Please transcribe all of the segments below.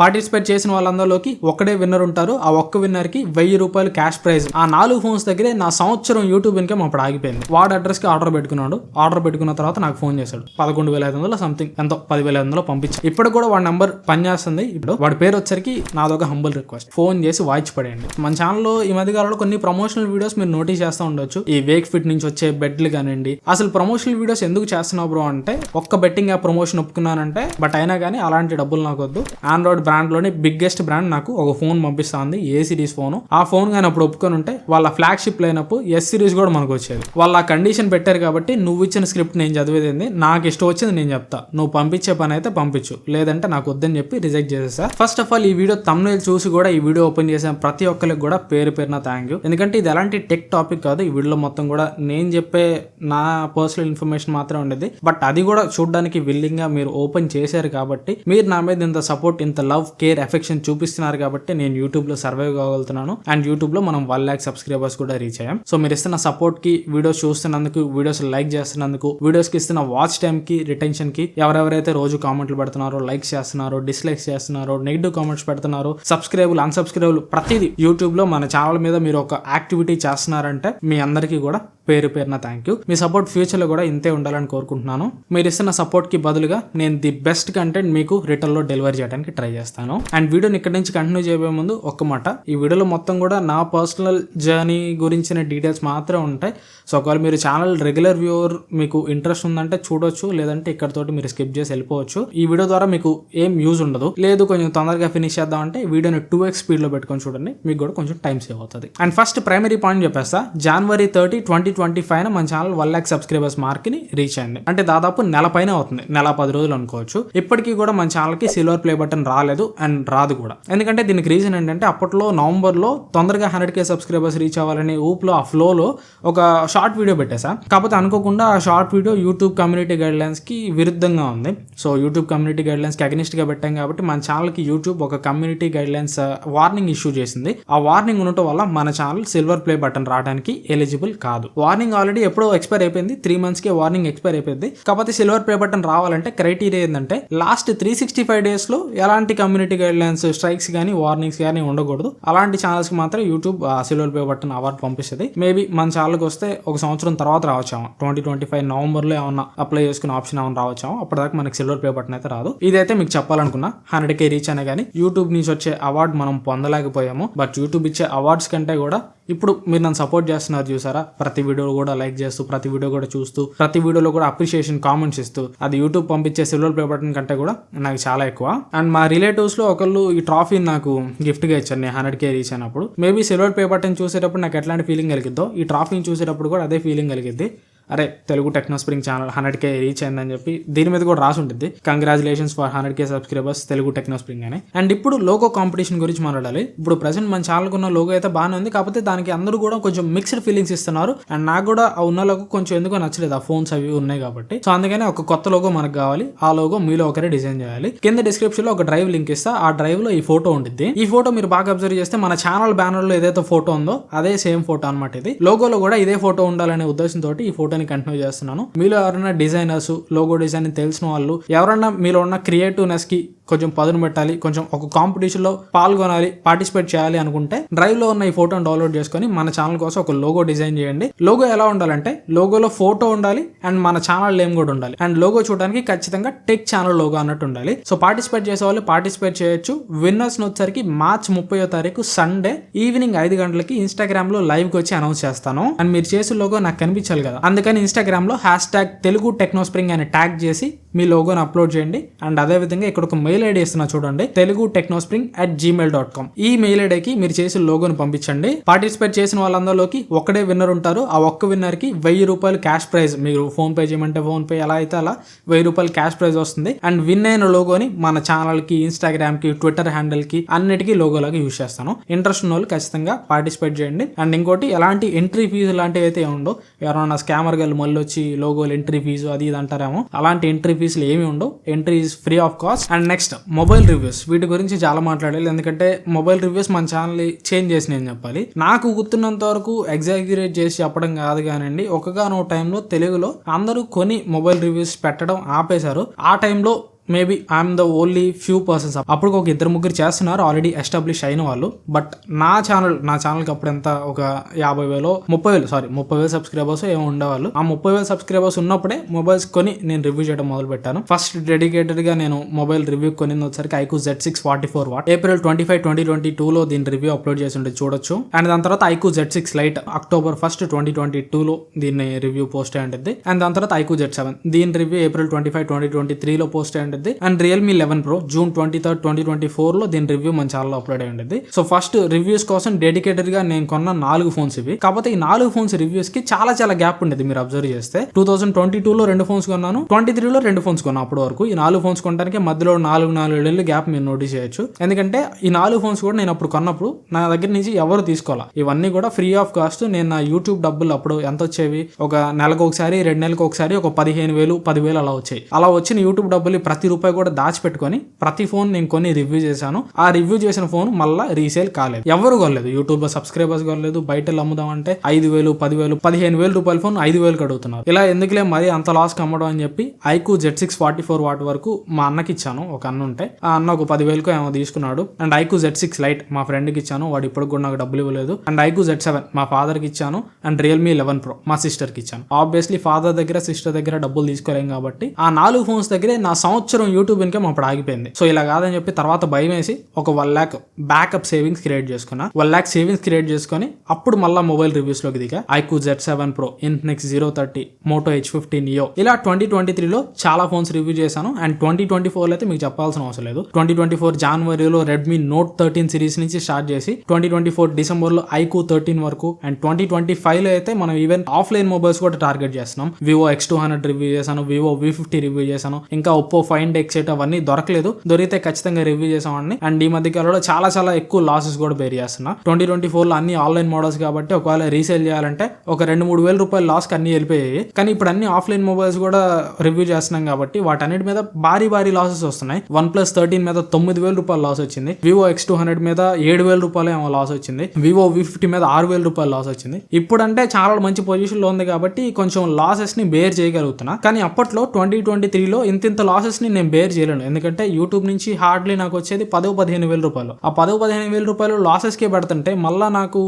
Participate చేసిన వాళ్ళందరిలోకి ఒక్కడే winner ఉంటారు. ఆ ఒక్క విన్నర్కి వెయ్యి రూపాయలు క్యాష్ ప్రైజ్ ఆ నాలుగు ఫోన్స్ దగ్గరే నా సంవత్సరం యూట్యూబ్ ఇన్కమ్ అప్పుడు ఆగిపోయింది. వాడు అడ్రస్కి ఆర్డర్ పెట్టుకున్నాడు. ఆర్డర్ పెట్టుకున్న తర్వాత నాకు ఫోన్ చేశాడు. పదకొండు వేల ఐదు వందల సంథింగ్ ఎంతో పదివేల ఐదు వందలు పంపించి. ఇప్పుడు కూడా వాడి నెంబర్ పనిచేస్తుంది. ఇప్పుడు వాడి పేరు వచ్చరికి నాదొక హంబుల్ రిక్వెస్ట్ ఫోన్ చేసి వాయిచి పడేయండి. మన ఛానల్లో ఈ మధ్య కాలంలో కొన్ని ప్రమోషనల్ వీడియోస్ మీరు నోటీస్ చేస్తూ ఉండొచ్చు. ఈ వేక్ ఫిట్ నుంచి వచ్చే బెడ్లు కానివ్వండి. అసలు ప్రమోషనల్ వీడియోస్ ఎందుకు చేస్తున్నావు బ్రో అంటే ఒక్క బెట్టింగ్ ఆ ప్రమోషన్ ఒప్పుకున్నానంటే బట్ అయినా కానీ అలాంటి డబ్బులు నాకు వద్దు. ఆండ్రాయిడ్ బ్రాండ్లోనే బిగ్గెస్ట్ బ్రాండ్ నాకు ఒక ఫోన్ పంపిస్తుంది ఏ సిరీస్ ఫోన్ ఆ ఫోన్ కానీ అప్పుడు ఒప్పుకొని ఉంటే వాళ్ళ ఫ్లాగ్షిప్ లేనప్పుడు ఎస్ సిరీస్ కూడా మనకు వచ్చేది. వాళ్ళు ఆ కండిషన్ పెట్టారు కాబట్టి నువ్వు ఇచ్చిన స్క్రిప్ట్ నేను చదివేది నాకు ఇష్టం వచ్చింది నేను చెప్తా. నువ్వు పంపించే పని అయితే పంపించు. లేదంటే నాకు వద్దని చెప్పి రిజెక్ట్ చేసేసా. ఫస్ట్ ఆఫ్ ఆల్ ఈ వీడియో తమ్ముళ్ళు చూసి కూడా ఈ వీడియో ఓపెన్ చేసిన ప్రతి ఒక్కరికి కూడా పేరు పేరున థ్యాంక్ యూ ఎందుకంటే ఇది ఎలాంటి టెక్ టాపిక్ కాదు ఈ వీడియోలో మొత్తం కూడా నేను చెప్పే నా పర్సనల్ ఇన్ఫర్మేషన్ మాత్రమే ఉండేది. బట్ అది కూడా చూడడానికి విల్లింగ్గా మీరు ఓపెన్ చేశారు కాబట్టి మీరు నా మీద ఇంత సపోర్ట్ ఇంత లవ్ కేర్ ఎఫెక్షన్ చూపిస్తున్నారు కాబట్టి నేను యూట్యూబ్లో సర్వైవ్ కాగలుగుతున్నాను. అండ్ యూట్యూబ్లో మనం వన్ ల్యాక్ సబ్స్క్రైబర్స్ కూడా రీచ్ అయ్యాం. సో మీరు ఇస్తున్న సపోర్ట్కి వీడియోస్ చూస్తున్నందుకు వీడియోస్ లైక్ చేస్తున్నందుకు వీడియోస్కి ఇస్తున్న వాచ్ టైం కి రిటెన్షన్కి ఎవరెవరైతే రోజు కామెంట్లు పెడుతున్నారో లైక్స్ చేస్తున్నారో డిస్లైక్స్ చేస్తున్నారో నెగిటివ్ కామెంట్స్ పెడుతున్నారో సబ్స్క్రైబుల్ అన్సబ్స్క్రైబులు ప్రతిదీ యూట్యూబ్లో మన ఛానల్ మీద మీరు ఒక యాక్టివిటీ చేస్తున్నారంటే మీ అందరికీ కూడా పేరు పేరున థ్యాంక్ యూ మీ సపోర్ట్ ఫ్యూచర్లో కూడా ఇంతే ఉండాలని కోరుకుంటున్నాను. మీరు ఇస్తున్న సపోర్ట్కి బదులుగా నేను ది బెస్ట్ కంటెంట్ మీకు రిటర్న్లో డెలివరీ చేయడానికి ట్రై చేస్తాను. అండ్ వీడియోని ఇక్కడ నుంచి కంటిన్యూ చేయబోయే ముందు ఒక్క మాట. ఈ వీడియోలో మొత్తం కూడా నా పర్సనల్ జర్నీ గురించిన డీటెయిల్స్ మాత్రమే ఉంటాయి. సో ఒకవేళ మీరు ఛానల్ రెగ్యులర్ వ్యూవర్ మీకు ఇంట్రెస్ట్ ఉందంటే చూడొచ్చు లేదంటే ఇక్కడతోటి మీరు స్కిప్ చేసి వెళ్ళిపోవచ్చు. ఈ వీడియో ద్వారా మీకు ఏం యూజ్ ఉండదు. లేదు కొంచెం తొందరగా ఫినిష్ చేద్దాం అంటే వీడియోని టూ ఎక్స్ స్పీడ్లో పెట్టుకొని చూడండి. మీకు కూడా కొంచెం టైం సేవ్ అవుతుంది. అండ్ ఫస్ట్ ప్రైమరీ పాయింట్ చెప్పేస్తా. January thirty twenty twenty five మన ఛానల్ వన్ ల్యాక్ సబ్స్క్రైబర్స్ మార్క్ని రీచ్ అయింది అంటే దాదాపు నెల పైన అవుతుంది. నెల పది రోజులు అనుకోవచ్చు. ఇప్పటికీ కూడా మన ఛానల్కి సిల్వర్ ప్లే బటన్ రాలేదు అండ్ రాదు కూడా. ఎందుకంటే దీనికి రీజన్ ఏంటంటే అప్పట్లో నవంబర్లో తొందరగా హండ్రెడ్ కే సబ్స్క్రైబర్స్ రీచ్ అవ్వాలని ఊప్లో ఆ ఫ్లో లో ఒక షార్ట్ వీడియో పెట్టేసా కాకపోతే అనుకోకుండా ఆ short video YouTube community guide లైన్స్కి విరుద్ధంగా ఉంది. సో యూట్యూబ్ కమ్యూనిటీ గైడ్ లైన్స్కి అగనిస్ట్గా పెట్టాం కాబట్టి మన ఛానల్కి యూట్యూబ్ ఒక community guidelines warning issue చేసింది. ఆ వార్నింగ్ ఉండటం వల్ల మన ఛానల్ సిల్వర్ ప్లే బటన్ రావడానికి ఎలిజిబుల్ కాదు. వార్నింగ్ ఆల్రెడీ ఎప్పుడో ఎక్స్పైర్ అయిపోయింది. త్రీ మంత్స్కి వార్నింగ్ ఎక్స్పైర్ అయిపోయింది. కాకపోతే సిల్వర్ ప్లే బటన్ రావాలంటే క్రైటీరియా ఏంటంటే లాస్ట్ త్రీ సిక్స్టీ ఫైవ్ డేస్లో ఎలాంటి కమ్యూనిటీ గైడ్ లైన్స్ స్ట్రైక్స్ కానీ వార్నింగ్స్ కానీ ఉండకూడదు. అలాంటి ఛానల్స్కి మాత్రం YouTube silver play button award పంపిస్తుంది. మేబీ మన ఛానల్కి వస్తే ఒక సంవత్సరం తర్వాత రావచ్చాము? ట్వంటీ ట్వంటీ ఫైవ్ నవంబర్లో ఏమన్నా అప్లై చేసుకునే ఆప్షన్ ఏమైనా రావచ్చాము? అప్పటిదాకా మనకి సిల్వర్ ప్లే బటన్ అయితే రాదు. ఇదైతే మీకు చెప్పాలనుకున్నా హండ్రెడ్ కే రీచ్ అయినా కానీ యూట్యూబ్ నుంచి వచ్చే అవార్డు మనం పొందలేకపోయాము. బట్ యూట్యూబ్ ఇచ్చే అవార్డ్స్ కంటే కూడా ఇప్పుడు మీరు నన్ను సపోర్ట్ చేస్తున్నారు చూసారా? ప్రతి వీడియో కూడా లైక్ చేస్తూ ప్రతి వీడియో కూడా చూస్తూ ప్రతి వీడియోలో కూడా అప్రిషియేషన్ కామెంట్స్ ఇస్తూ అది యూట్యూబ్ పంపించే సిల్వర్ ప్లే బటన్ కంటే కూడా నాకు చాలా ఎక్కువ. అండ్ మా రిలేటివ్స్లో ఒకళ్ళు ఈ ట్రాఫీని నాకు గిఫ్ట్గా ఇచ్చారు నేను హండ్రెడ్ కే రీచ్ అయినప్పుడు. మేబీ సిల్వర్ ప్లే బటన్ చూసేటప్పుడు నాకు ఎట్లాంటి ఫీలింగ్ కలిగిద్దో ఈ ట్రాఫీని చూసేటప్పుడు కూడా అదే ఫీలింగ్ కలిగిద్ది. అరే Telugu Techno Spring channel hundred K reach అయిందని చెప్పి దీని మీద కూడా రాసి ఉంటుంది. Congratulations for hundred K subscribers Telugu Techno Spring అని. అండ్ ఇప్పుడు లోగో కాంపిటీషన్ గురించి మాట్లాడాలి. ఇప్పుడు ప్రజెంట్ మన ఛానల్ ఉన్న లోగో అయితే బాగానే ఉంది. కాకపోతే దానికి అందరూ కూడా కొంచెం మిక్స్డ్ ఫీలింగ్స్ ఇస్తున్నారు. అండ్ నాకు కూడా ఆ ఉన్న లోగో కొంచెం ఎందుకో నచ్చలేదు. ఆ ఫోన్స్ అవి ఉన్నాయి కాబట్టి. సో అందుకని ఒక కొత్త లోగో మనకు కావాలి. ఆ లోగో మీలో ఒకరే డిజైన్ చేయాలి. కింద డిస్క్రిప్షన్లో ఒక డ్రైవ్ లింక్ ఇస్తా. ఆ డ్రైవ్లో ఈ ఫోటో ఉంటుంది ఈ ఫోటో మీరు బాగా అబ్జర్వ్ చేస్తే మన ఛానల్ బ్యానర్లో ఏదైతే ఫోటో ఉందో అదే సేమ్ ఫోటో అనమాట ఇది. లోగోలో కూడా ఇదే ఫోటో ఉండాలనే ఉద్దేశంతో ఈ ఫోటో దాన్ని కంటిన్యూ చేస్తున్నాను. మీలో ఎవరైనా డిజైనర్స్ లోగో డిజైన్ తెలిసిన వాళ్ళు ఎవరైనా మీలో ఉన్న క్రియేటివ్నెస్కి కొంచెం పదును పెట్టాలి కొంచెం ఒక కాంపిటీషన్లో పాల్గొనాలి పార్టిసిపేట్ చేయాలి అనుకుంటే డ్రైవ్లో ఉన్న ఈ ఫోటోని డౌన్లోడ్ చేసుకొని మన ఛానల్ కోసం ఒక లోగో డిజైన్ చేయండి. లోగో ఎలా ఉండాలంటే లోగోలో ఫోటో ఉండాలి అండ్ మన ఛానల్ నేమ్ కూడా ఉండాలి. అండ్ లోగో చూడడానికి ఖచ్చితంగా టెక్ ఛానల్ లోగో అన్నట్టు ఉండాలి. సో పార్టిసిపేట్ చేసే వాళ్ళు పార్టిసిపేట్ చేయొచ్చు విన్నర్స్ వచ్చరికి మార్చ్ ముప్పయో తారీఖు సండే ఈవినింగ్ ఐదు గంటలకి ఇన్స్టాగ్రామ్లో లైవ్కి వచ్చి అనౌన్స్ చేస్తాను. అండ్ మీరు చేసే లోగో నాకు కనిపించాలి కదా. అందుకని ఇన్స్టాగ్రామ్లో హ్యాష్ ట్యాగ్ తెలుగు టెక్నోస్ప్రింగ్ అని ట్యాగ్ చేసి మీ లోగోని అప్లోడ్ చేయండి. అండ్ అదే విధంగా ఇక్కడ ఒక మెయిల్ మెయిల్ ఐడి ఇస్తున్నా చూడండి. Telugu Techno Spring at Gmail dot com ఈ మెయిల్ ఐడికి మీరు చేసిన లోగోని పంపించండి. పార్టిసిపేట్ చేసిన వాళ్ళందరిలోకి ఒక్కడే విన్నర్ ఉంటారు. ఆ ఒక్క విన్నర్కి వెయ్యి రూపాయలు క్యాష్ ప్రైజ్ మీరు ఫోన్ పే చేయమంటే ఫోన్ పే ఎలా అయితే అలా వెయ్యి రూపాయలు క్యాష్ ప్రైజ్ వస్తుంది. అండ్ విన్ అయిన లోగోని మన ఛానల్కి ఇన్స్టాగ్రామ్కి ట్విట్టర్ హ్యాండిల్కి అన్నిటికీ లోగోలాగా యూజ్ చేస్తాను. ఇంట్రెస్ట్ ఉన్న వాళ్ళు ఖచ్చితంగా పార్టిసిపేట్ చేయండి. అండ్ ఇంకోటి ఎలాంటి ఎంట్రీ ఫీజు లాంటివి అయితే ఉండవు ఎవరైనా స్కామర్ గల్ మళ్ళీ వచ్చి లోగోలు ఎంట్రీ ఫీజు అది ఇది అంటారేమో. అలాంటి ఎంట్రీ ఫీజులు ఏమి ఉండవు. Entry is free of cost and next mobile reviews. వీటి గురించి చాలా మాట్లాడాలి. ఎందుకంటే మొబైల్ రివ్యూస్ మన ఛానల్ చేంజ్ చేసినాయి అని చెప్పాలి. నాకు గుర్తున్నంత వరకు ఎగ్జాగ్యురేట్ చేసి చెప్పడం కాదు కానండి. ఒకగానో టైంలో తెలుగులో అందరూ కొని మొబైల్ రివ్యూస్ పెట్టడం ఆపేశారు. ఆ టైంలో maybe I'm the only few persons అప్పుడు ఒక ఇద్దరు ముగ్గురు చేస్తున్నారు. ఆల్రెడీ ఎస్టాబ్లిష్ అయిన వాళ్ళు. బట్ నా ఛానల్ నా ఛానల్కి అప్పుడు ఎంత ఒక యాభై వేలు ముప్పై వేలు సారీ ముప్పై వేలు సబ్స్క్రైబర్స్ ఏమో ఉండేవాళ్ళు. ఆ ముప్పై వేలు సబ్స్క్రైబర్స్ ఉన్నప్పుడే మొబైల్స్ కొని నేను రివ్యూ చేయడం మొదలు పెట్టాను ఫస్ట్ డెడికేటెడ్గా నేను మొబైల్ రివ్యూ కొనింది వచ్చరికి iQOO Z six forty four watt April twenty five twenty twenty two లో దీని రివ్యూ అప్లోడ్ చేసి ఉంటే చూడొచ్చు. అండ్ దాని తర్వాత iQOO Z six lite October first twenty twenty టూలో దీన్ని రివ్యూ పోస్ట్ అయి ఉంటుంది అండ్ దాని తర్వాత ఐకు జెడ్ సెవెన్ దీని review April twenty five twenty twenty త్రీలో పోస్ట్ అయి ఉంటుంది and Realme eleven pro June twenty third twenty twenty ఫోర్లో దీని రివ్యూ మన ఛానల్ అప్లోడ్ అయి ఉంటుంది సో ఫస్ట్ రివ్యూస్ కోసం డెడికేటెడ్గా నేను కొన్న నాలుగు ఫోన్స్ ఇవి. కాకపోతే ఈ నాలుగు ఫోన్స్ రివ్యూస్కి చాలా చాలా గ్యాప్ ఉండేది మీరు అబ్జర్వ్ చేస్తే. టూ థౌసండ్ ట్వంటీ టూ లో రెండు ఫోన్స్ కొన్నాను. ట్వంటీ త్రీ లో రెండు ఫోన్స్ కొన్నాను అప్పటి వరకు. ఈ నాలుగు ఫోన్స్ కొనడానికి మధ్యలో నాలుగు నాలుగు ఏళ్ళు గ్యాప్ మీరు నోటీస్ చేయొచ్చు. ఎందుకంటే ఈ నాలుగు ఫోన్స్ కూడా నేను అప్పుడు కొన్నప్పుడు నా దగ్గర నుంచి ఎవరు తీసుకోవాలా? ఇవన్నీ కూడా ఫ్రీ ఆఫ్ కాస్ట్ నేను నా యూట్యూబ్ డబ్బులు అప్పుడు ఎంత వచ్చేవి? ఒక నెలకు ఒకసారి రెండు నెలలకు ఒకసారి ఒక పదిహేను వేలు పదివేలు అలా వచ్చాయి. అలా వచ్చిన యూట్యూబ్ డబ్బులు ప్రతి రూపాయి కూడా దాచిపెట్టుకొని ప్రతి ఫోన్ నేను కొన్ని రివ్యూ చేశాను. ఆ రివ్యూ చేసిన ఫోన్ మళ్ళీ రీసేల్ కాలేదు. ఎవరు కొనలేదు. యూట్యూబ్ సబ్స్క్రైబర్స్ కొనలేదు. బయట అమ్ముదామంటే అమ్ముదాం అంటే ఐదు వేలు పదివేలు పదిహేను వేలు రూపాయల ఫోన్ ఐదు వేలు అడుగుతున్నారు. ఇలా ఎందుకులే మరి అంత లాస్ అమ్మడం అని చెప్పి iQOO Z six forty four watt వరకు మా అన్నకి ఇచ్చాను. ఒక అన్న ఉంటే ఆ అన్న ఒక పదివేలకు ఏమో తీసుకున్నాడు. And iQOO Z six lite మా ఫ్రెండ్కి ఇచ్చాను. వాడు ఇప్పుడు కూడా నాకు డబ్బులు ఇవ్వలేదు. అండ్ ఐకు జెడ్ సెవెన్ మా ఫాదర్కి ఇచ్చాను. అండ్ రియల్మీ లెవెన్ ప్రో మా సిస్టర్కి ఇచ్చాను. ఆబ్వియస్లీ ఫాదర్ దగ్గర సిస్టర్ దగ్గర డబ్బులు తీసుకోలేం కాబట్టి ఆ నాలుగు ఫోన్స్ దగ్గరే నా సంవత్సరం యూట్యూబ్ ఇన్కమ్ అప్పుడు ఆగిపోయింది. సో ఇలా కాదని చెప్పి తర్వాత భయం వేసి ఒక one lakh backup savings create చేసుకున్నా. వన్ ల్యాక్ సేవింగ్స్ క్రియేట్ చేసుకుని అప్పుడు మళ్ళీ మొబైల్ రివ్యూస్లోకి దిగా. IQOO Z seven pro Infinix zero thirty Moto H fifteen ఇయో ఇలా ట్వంటీ ట్వంటీ త్రీలో చాలా ఫోన్స్ రివ్యూ చేశాను. అండ్ ట్వంటీ ట్వంటీ ఫోర్ అయితే మీకు చెప్పాల్సిన అవసరం లేదు. ట్వంటీ ట్వంటీ ఫోర్ జనవరిలో రెడ్మీ నోట్ థర్టీన్ సిరీస్ నుంచి స్టార్ట్ చేసి ట్వంటీ ట్వంటీ ఫోర్ డిసెంబర్లో ఐకు థర్టీన్ వరకు అండ్ ట్వంటీ ట్వంటీ ఫైవ్లో అయితే మనం ఈవెన్ ఆఫ్లైన్ మొబైల్స్ కూడా టార్గెట్ చేస్తున్నాం. Vivo X two hundred review చేశాను వివో వి ఫిఫ్టీ రివ్యూ చేశాను ఇంకా ఒప్పో ఫైండ్ ఎక్సెట్ అవన్నీ దొరకలేదు. దొరికితే ఖచ్చితంగా రివ్యూ చేసామండి అండ్ ఈ మధ్య కాలంలో చాలా చాలా ఎక్కువ లాసెస్ కూడా బేర్ చేస్తున్నా. ట్వంటీ ట్వంటీ ఫోర్లో అన్ని ఆన్లైన్ మోడల్స్ కాబట్టి ఒకవేళ రీసేల్ చేయాలంటే ఒక రెండు మూడు వేల రూపాయల లాస్ అన్ని వెళ్ళిపోయాయి. కానీ ఇప్పుడు అన్ని ఆఫ్లైన్ మొబైల్స్ కూడా రివ్యూ చేస్తున్నాం కాబట్టి వాటన్నిటి మీద భారీ భారీ లాసెస్ వస్తున్నాయి. వన్ ప్లస్ థర్టీన్ మీద తొమ్మిది వేల రూపాయల లాస్ వచ్చింది. వివో ఎక్స్ టూ హండ్రెడ్ మీద ఏడు వేల రూపాయలు ఏమో లాస్ వచ్చింది. వివో వి ఫిఫ్టీ మీద ఆరు వేల రూపాయల లాస్ వచ్చింది. ఇప్పుడంటే చాలా మంచి పొజిషన్లో ఉంది కాబట్టి కొంచెం లాసెస్ని బేర్ చేయగలుగుతున్నా. కానీ అప్పట్లో ట్వంటీ ట్వంటీ త్రీలో ఇంత ఇంత లాసెస్ని నేను బేర్ చేయలేను. ఎందుకంటే యూట్యూబ్ నుంచి హార్డ్లీ నాకు వచ్చేది పదో పదిహేను వేల రూపాయలు. ఆ పదో పదిహేను వేల రూపాయలు లాసెస్కే పెడుతుంటే మళ్ళా నాకు